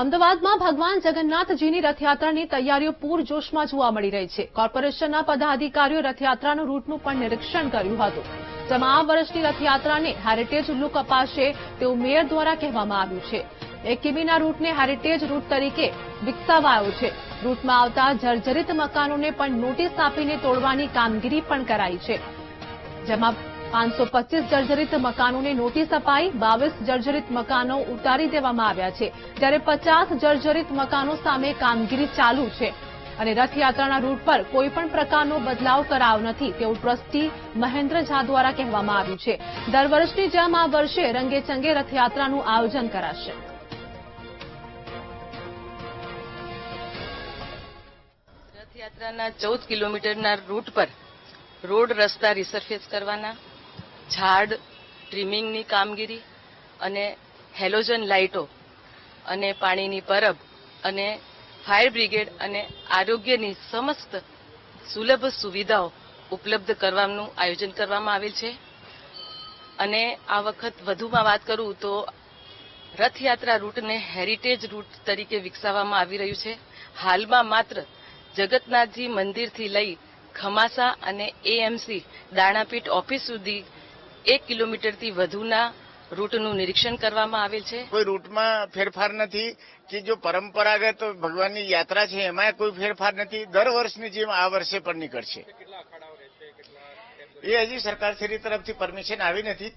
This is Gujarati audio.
અમદાવાદમાં ભગવાન જગન્નાથજીની રથયાત્રાની તૈયારીઓ પૂરજોશમાં જોવા મળી રહી છે. કોર્પોરેશનના પદાધિકારીઓ રથયાત્રાનું રૂટનું પણ નિરીક્ષણ કર્યું હતું. જેમાં આ વર્ષની રથયાત્રાને હેરિટેજ લુક અપાશે તેવું મેયર દ્વારા કહેવામાં આવ્યું છે. એક કિમીના રૂટને હેરિટેજ રૂટ તરીકે વિકસાવાયો છે. રૂટમાં આવતા જર્જરિત મકાનોને પણ નોટિસ આપીને તોડવાની કામગીરી પણ કરાઈ છે. જેમાં પાંચસો પચીસ જર્જરિત મકાનોને નોટિસ અપાઈ, બાવીસ જર્જરિત મકાનો ઉતારી દેવામાં આવ્યા છે. જ્યારે પચાસ જર્જરિત મકાનો સામે કામગીરી ચાલુ છે અને રથયાત્રાના રૂટ પર કોઈ પણ પ્રકારનો બદલાવ કરાવ નથી તેવું ટ્રસ્ટી મહેન્દ્ર ઝા દ્વારા કહેવામાં આવ્યું છે. દર વર્ષની જેમ આ વર્ષે રંગેચંગે રથયાત્રાનું આયોજન કરાશે. રથયાત્રાના ચૌદ કિલોમીટરના રૂટ પર રોડ રસ્તા રિસર્ફેસ કરવાના ઝાડ, ટ્રીમિંગની કામગીરી અને હેલોજન લાઇટો અને પાણીની પરબ અને ફાયર બ્રિગેડ અને આરોગ્યની સમસ્ત સુલભ સુવિધાઓ ઉપલબ્ધ કરવાનું આયોજન કરવામાં આવેલ છે. અને આ વખત વધુમાં વાત કરું તો રથયાત્રા રૂટને હેરિટેજ રૂટ તરીકે વિકસાવવામાં આવી રહ્યું છે. હાલમાં માત્ર જગતનાથજી મંદિરથી લઈ ખમાસા અને એએમસી દાણાપીઠ ઓફિસ સુધી એક કિલોમીટરથી વધુના રૂટનું નિરીક્ષણ કરવામાં આવેલ છે. કોઈ રૂટમાં ફેરફાર નથી કે જો પરંપરાગત ભગવાનની યાત્રા છે એમાં કોઈ ફેરફાર નથી. દર વર્ષની જેમ આ વર્ષે પણ નીકળશે. એ હજી સરકારશ્રી તરફથી પરમિશન આવી નથી.